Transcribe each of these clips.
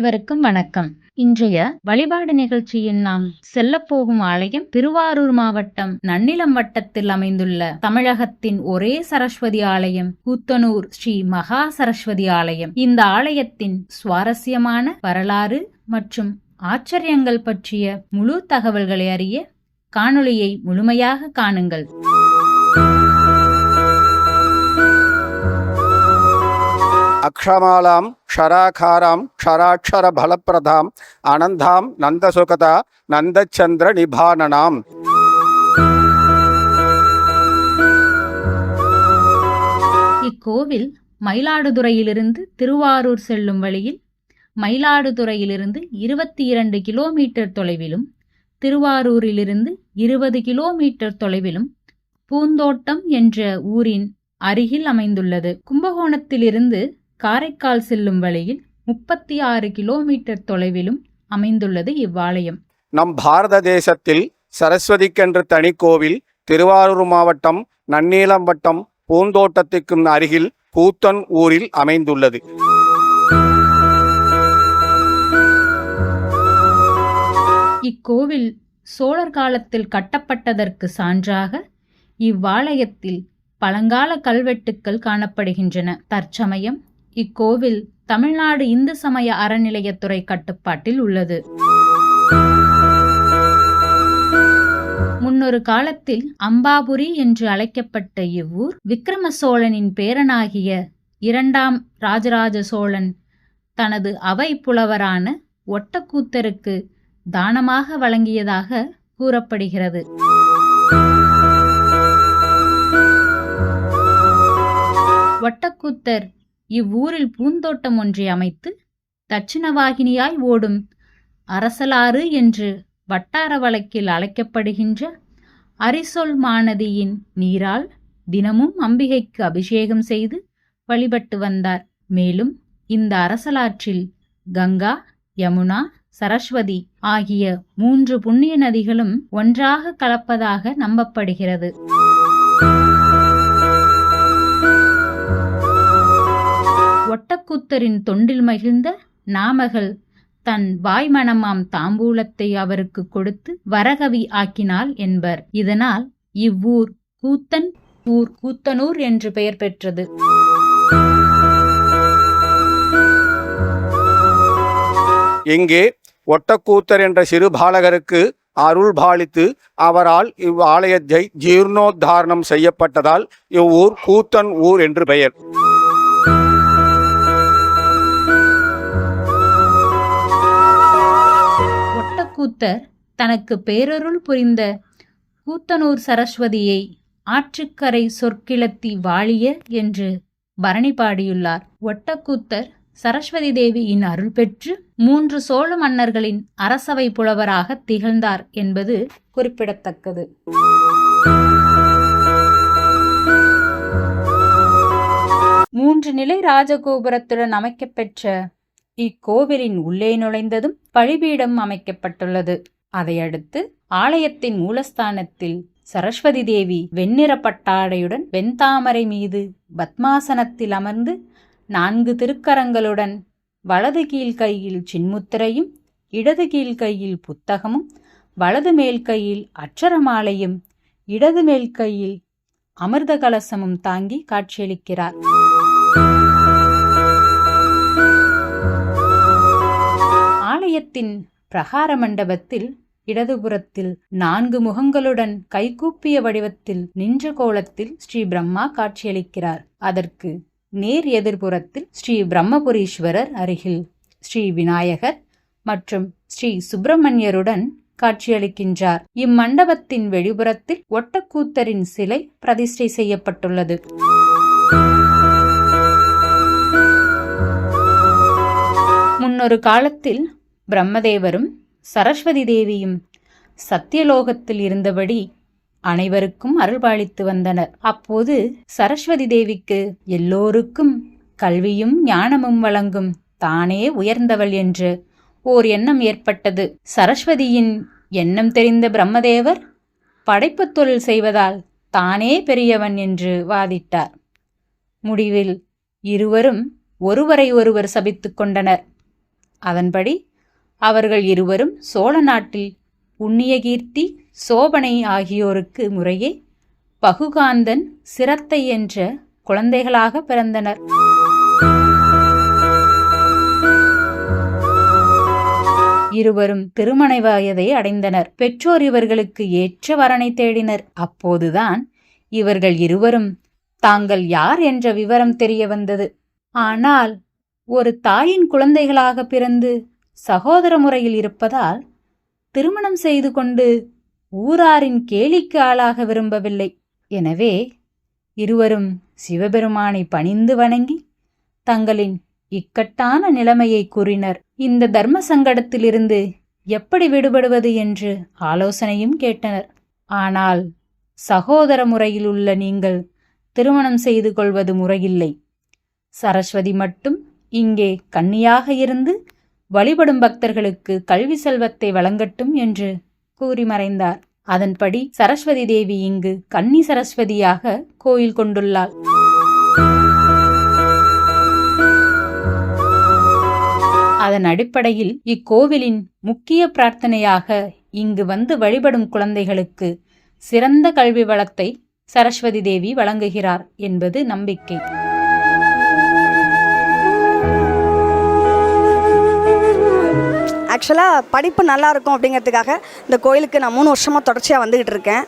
அனைவருக்கும் வணக்கம். இன்றைய வழிபாடு நிகழ்ச்சியில் நாம் செல்லப்போகும் ஆலயம் திருவாரூர் மாவட்டம் நன்னிலம் வட்டத்தில் அமைந்துள்ள தமிழகத்தின் ஒரே சரஸ்வதி ஆலயம் கூத்தனூர் ஸ்ரீ மகா சரஸ்வதி ஆலயம். இந்த ஆலயத்தின் சுவாரஸ்யமான வரலாறு மற்றும் ஆச்சரியங்கள் பற்றிய முழு தகவல்களை அறிய காணொளியை முழுமையாக காணுங்கள். க்ஷமாலாம் க்ஷராகாராம் க்ஷராட்சர பலப்பிரதாம் அனந்தாம் நந்தசுகதா நந்தச்சந்திர நிபானனாம் இக்கோவில் மயிலாடுதுறையிலிருந்து திருவாரூர் செல்லும் வழியில் மயிலாடுதுறையிலிருந்து இருபத்தி இரண்டு கிலோமீட்டர் தொலைவிலும் திருவாரூரிலிருந்து இருபது கிலோமீட்டர் தொலைவிலும் பூந்தோட்டம் என்ற ஊரின் அருகில் அமைந்துள்ளது. கும்பகோணத்திலிருந்து காரைக்கால் செல்லும் வழியில் முப்பத்தி ஆறு கிலோமீட்டர் தொலைவிலும் அமைந்துள்ளது இவ்வாலயம். நம் பாரத தேசத்தில் சரஸ்வதிக்கென்று தனி கோவில் திருவாரூர் மாவட்டம் நன்னீலம் வட்டம் பூந்தோட்டத்துக்கும் அருகில் கூத்தன் ஊரில் அமைந்துள்ளது. இக்கோவில் சோழர் காலத்தில் கட்டப்பட்டதற்கு சான்றாக இவ்வாலயத்தில் பழங்கால கல்வெட்டுக்கள் காணப்படுகின்றன. தற்சமயம் இக்கோவில் தமிழ்நாடு இந்து சமய அறநிலையத்துறை கட்டுப்பாட்டில் உள்ளது. முன்னொரு காலத்தில் அம்பாபுரி என்று அழைக்கப்பட்ட இவ்வூர் விக்ரம சோழனின் பேரனாகிய இரண்டாம் ராஜராஜ சோழன் தனது அவை புலவரான ஒட்டக்கூத்தருக்கு தானமாக வழங்கியதாக கூறப்படுகிறது. ஒட்டக்கூத்தர் இவ்வூரில் பூந்தோட்டம் ஒன்றை அமைத்து தட்சிணவாகினியாய் ஓடும் அரசலாறு என்று வட்டார வழக்கில் அழைக்கப்படுகின்ற அரிசொல் மாநதியின் நீரால் தினமும் அம்பிகைக்கு அபிஷேகம் செய்து வழிபட்டு வந்தார். மேலும் இந்த அரசலாற்றில் கங்கா யமுனா சரஸ்வதி ஆகிய மூன்று புண்ணிய நதிகளும் ஒன்றாக கலப்பதாக நம்பப்படுகிறது. மூத்தரின் தொண்டில் மகிழ்ந்த நாமகள் தன் வாய்மணமாம் தாம்பூலத்தை அவருக்கு கொடுத்து வரகவி ஆக்கினாள் என்பர். இதனால் இவ்வூர் கூத்தன் ஊர் கூத்தனூர் என்று பெயர் பெற்றது. இங்கே ஒட்டக்கூத்தர் என்ற சிறு பாலகருக்கு அருள் பாலித்து அவரால் இவ்வாலயத்தை ஜீர்ணோத்தாரணம் செய்யப்பட்டதால் இவ்வூர் கூத்தன் ஊர் என்று பெயர். கூத்தர் தனக்கு பேரருள் புரிந்த கூத்தனூர் சரஸ்வதியை ஆற்றுக்கரை சொற்கிளத்தி வாழிய என்று பரணி பாடியுள்ளார். ஒட்டக்கூத்தர் சரஸ்வதி தேவியின் அருள் பெற்று மூன்று சோழ மன்னர்களின் அரசவை புலவராக திகழ்ந்தார் என்பது குறிப்பிடத்தக்கது. மூன்று நிலை ராஜகோபுரத்துடன் அமைக்கப்பெற்ற இக்கோவிலின் உள்ளே நுழைந்ததும் பழிபீடம் அமைக்கப்பட்டுள்ளது. அதையடுத்து ஆலயத்தின் மூலஸ்தானத்தில் சரஸ்வதி தேவி வெண்ணிற பட்டாடையுடன் வெண்தாமரை மீது பத்மாசனத்தில் அமர்ந்து நான்கு திருக்கரங்களுடன் வலது கீழ் கையில் சின்முத்திரையும் இடது கீழ் கையில் புத்தகமும் வலது மேல் கையில் அச்சரமாலையும் இடது மேல் கையில் அமிர்த கலசமும் தாங்கி காட்சியளிக்கிறார். ஆலயத்தின் பிரகார மண்டபத்தில் இடதுபுறத்தில் நான்கு முகங்களுடன் கைகூப்பிய வடிவத்தில் நின்ற கோலத்தில் ஸ்ரீ பிரம்மா காட்சியளிக்கிறார். அதற்கு நேர் எதிர்புறத்தில் ஸ்ரீ பிரம்மபுரீஸ்வரர் அருகில் ஸ்ரீ விநாயகர் மற்றும் ஸ்ரீ சுப்பிரமணியருடன் காட்சியளிக்கின்றார். இம்மண்டபத்தின் வெளிப்புறத்தில் ஒட்டக்கூத்தரின் சிலை பிரதிஷ்டை செய்யப்பட்டுள்ளது. முன்னொரு காலத்தில் பிரம்மதேவரும் சரஸ்வதி தேவியும் சத்தியலோகத்தில் இருந்தபடி அனைவருக்கும் அருள்பாலித்து வந்தனர். அப்போது சரஸ்வதி தேவிக்கு எல்லோருக்கும் கல்வியும் ஞானமும் வழங்கும் தானே உயர்ந்தவள் என்று ஓர் எண்ணம் ஏற்பட்டது. சரஸ்வதியின் எண்ணம் தெரிந்த பிரம்மதேவர் படைப்பு தொழில் செய்வதால் தானே பெரியவன் என்று வாதிட்டார். முடிவில் இருவரும் ஒருவரை ஒருவர் சபித்துக் கொண்டனர். அதன்படி அவர்கள் இருவரும் சோழ நாட்டில் உண்ணியகீர்த்தி சோபனை ஆகியோருக்கு முறையே பகுகாந்தன் சிரத்தை என்ற குழந்தைகளாக பிறந்தனர். இருவரும் திருமண வயதை அடைந்தனர். பெற்றோர் இவர்களுக்கு ஏற்ற வரனை தேடினர். அப்போதுதான் இவர்கள் இருவரும் தாங்கள் யார் என்ற விவரம் தெரிய வந்தது. ஆனால் ஒரு தாயின் குழந்தைகளாக பிறந்து சகோதர முறையில் இருப்பதால் திருமணம் செய்து கொண்டு ஊராரின் கேலிக்கு ஆளாக விரும்பவில்லை. எனவே இருவரும் சிவபெருமானை பணிந்து வணங்கி தங்களின் இக்கட்டான நிலைமையை கூறினர். இந்த தர்ம சங்கடத்திலிருந்து எப்படி விடுபடுவது என்று ஆலோசனையும் கேட்டனர். ஆனால் சகோதர முறையில் உள்ள நீங்கள் திருமணம் செய்து கொள்வது முறையில்லை. சரஸ்வதி மட்டும் இங்கே கன்னியாக இருந்து வழிபடும் பக்தர்களுக்கு கல்வி செல்வத்தை வழங்கட்டும் என்று கூறி மறைந்தார். அதன்படி சரஸ்வதி தேவி இங்கு கன்னி சரஸ்வதியாக கோயில் கொண்டுள்ளாள். அதன் அடிப்படையில் இக்கோவிலின் முக்கிய பிரார்த்தனையாக இங்கு வந்து வழிபடும் குழந்தைகளுக்கு சிறந்த கல்வி வளத்தை சரஸ்வதி தேவி வழங்குகிறார் என்பது நம்பிக்கை. ஆக்சுவலாக படிப்பு நல்லா இருக்கும் அப்படிங்கிறதுக்காக இந்த கோயிலுக்கு நான் மூணு வருஷமாக தொடர்ச்சியாக வந்துக்கிட்டு இருக்கேன்.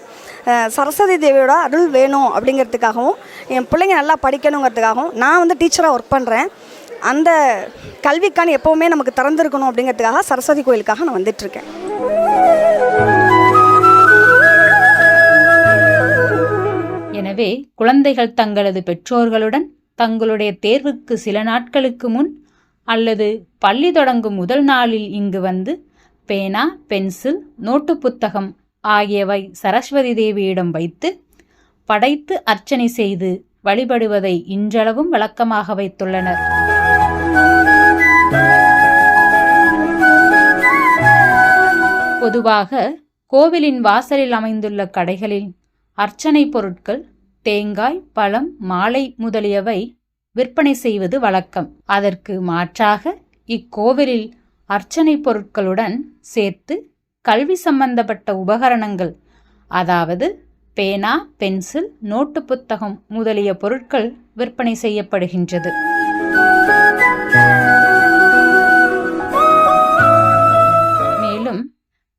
சரஸ்வதி தேவியோட அருள் வேணும் அப்படிங்கிறதுக்காகவும் என் பிள்ளைங்க நல்லா படிக்கணுங்கிறதுக்காகவும் நான் வந்து டீச்சராக ஒர்க் பண்ணுறேன் அந்த கல்விக்கான எப்போவுமே நமக்கு திறந்துருக்கணும் அப்படிங்கிறதுக்காக சரஸ்வதி கோயிலுக்காக நான் வந்துட்டுருக்கேன் எனவே குழந்தைகள் தங்களது பெற்றோர்களுடன் தங்களுடைய தேர்வுக்கு சில நாட்களுக்கு முன் அல்லது பள்ளி தொடங்கும் முதல் நாளில் இங்கு வந்து பேனா பென்சில் நோட்டு புத்தகம் ஆகியவை சரஸ்வதி தேவியிடம் வைத்து படைத்து அர்ச்சனை செய்து வழிபடுவதை இன்றளவும் வழக்கமாக வைத்துள்ளனர். பொதுவாக கோவிலின் வாசலில் அமைந்துள்ள கடைகளில் அர்ச்சனை பொருட்கள் தேங்காய் பழம் மாலை முதலியவை விற்பனை செய்வது வழக்கம். அதற்கு மாற்றாக இக்கோவிலில் அர்ச்சனை பொருட்களுடன் சேர்த்து கல்வி சம்பந்தப்பட்ட உபகரணங்கள் அதாவது பேனா பென்சில் நோட்டு புத்தகம் முதலிய பொருட்கள் விற்பனை செய்யப்படுகின்றது. மேலும்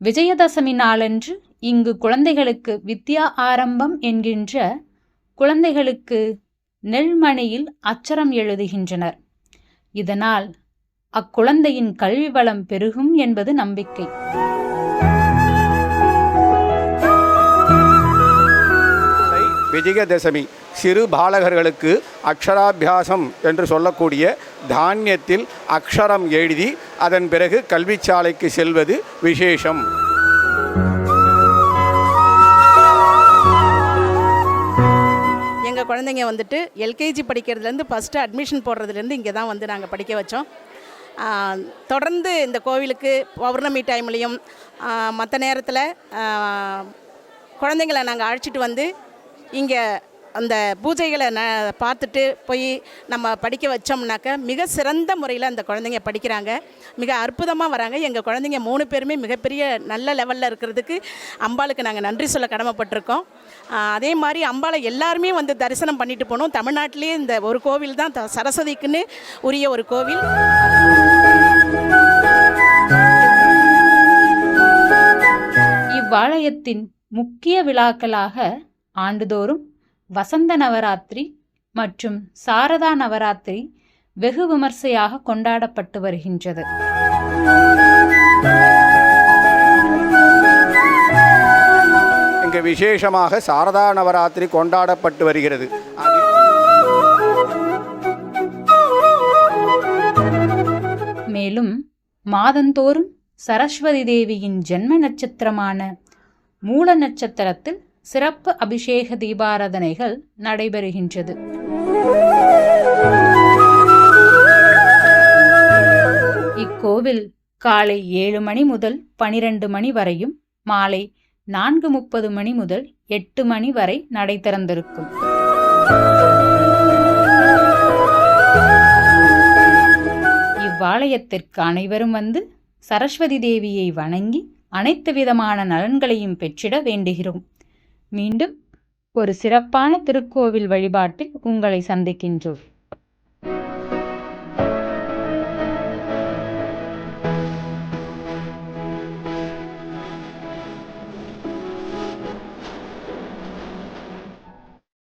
விஜயதசமி நாளன்று இங்கு குழந்தைகளுக்கு வித்யா ஆரம்பம் என்கின்ற குழந்தைகளுக்கு நெல்மணியில் அச்சரம் எழுதுகின்றனர். இதனால் அக்குழந்தையின் கல்வி வளம் பெருகும் என்பது நம்பிக்கை. விஜயதசமி சிறு பாலகர்களுக்கு அக்ஷராபியாசம் என்று சொல்லக்கூடிய தானியத்தில் அக்ஷரம் எழுதி அதன் பிறகு கல்விச்சாலைக்கு செல்வது விசேஷம். குழந்தைங்க வந்துட்டு எல்கேஜி படிக்கிறதுலேருந்து ஃபஸ்ட்டு அட்மிஷன் போடுறதுலேருந்து இங்கே தான் வந்து நாங்கள் படிக்க வச்சோம். தொடர்ந்து இந்த கோவிலுக்கு பௌர்ணமி டைம்லேயும் மற்ற நேரத்தில் குழந்தைங்கள நாங்கள் அழைச்சிட்டு வந்து இங்கே அந்த பூஜைகளை ந பார்த்துட்டு போய் நம்ம படிக்க வச்சோம்னாக்க மிக சிறந்த முறையில் அந்த குழந்தைங்க படிக்கிறாங்க. மிக அற்புதமாக வராங்க. எங்கள் குழந்தைங்க மூணு பேருமே மிகப்பெரிய நல்ல லெவலில் இருக்கிறதுக்கு அம்பாளுக்கு நாங்கள் நன்றி சொல்ல கடமைப்பட்டிருக்கோம். அதே மாதிரி அம்பாளை எல்லாருமே வந்து தரிசனம் பண்ணிட்டு போனோம். தமிழ்நாட்டிலேயே இந்த ஒரு கோவில் தான் த- சரஸ்வதிக்குன்னு உரிய ஒரு கோவில். இவ்வாலயத்தின் முக்கிய விழாக்களாக ஆண்டுதோறும் வசந்த நவராத்திரி மற்றும் சாரதா நவராத்திரி வெகு விமர்சையாக கொண்டாடப்பட்டு வருகின்றது. இங்கு விசேஷமாக சாரதா நவராத்திரி கொண்டாடப்பட்டு வருகிறது. மேலும் மாதந்தோறும் சரஸ்வதி தேவியின் ஜென்ம நட்சத்திரமான மூல நட்சத்திரத்தில் சிறப்பு அபிஷேக தீபாராதனைகள் நடைபெறுகின்றது. இக்கோவில் காலை ஏழு மணி முதல் பனிரெண்டு மணி வரையும் மாலை நான்கு முப்பது மணி முதல் எட்டு மணி வரை நடை திறந்திருக்கும் இவ்வாலயத்திற்கு அனைவரும் வந்து சரஸ்வதி தேவியை வணங்கி அனைத்து விதமான நலன்களையும் பெற்றிட வேண்டுகிறோம். மீண்டும் ஒரு சிறப்பான திருக்கோவில் வழிபாட்டில் உங்களை சந்திக்கின்றோம்.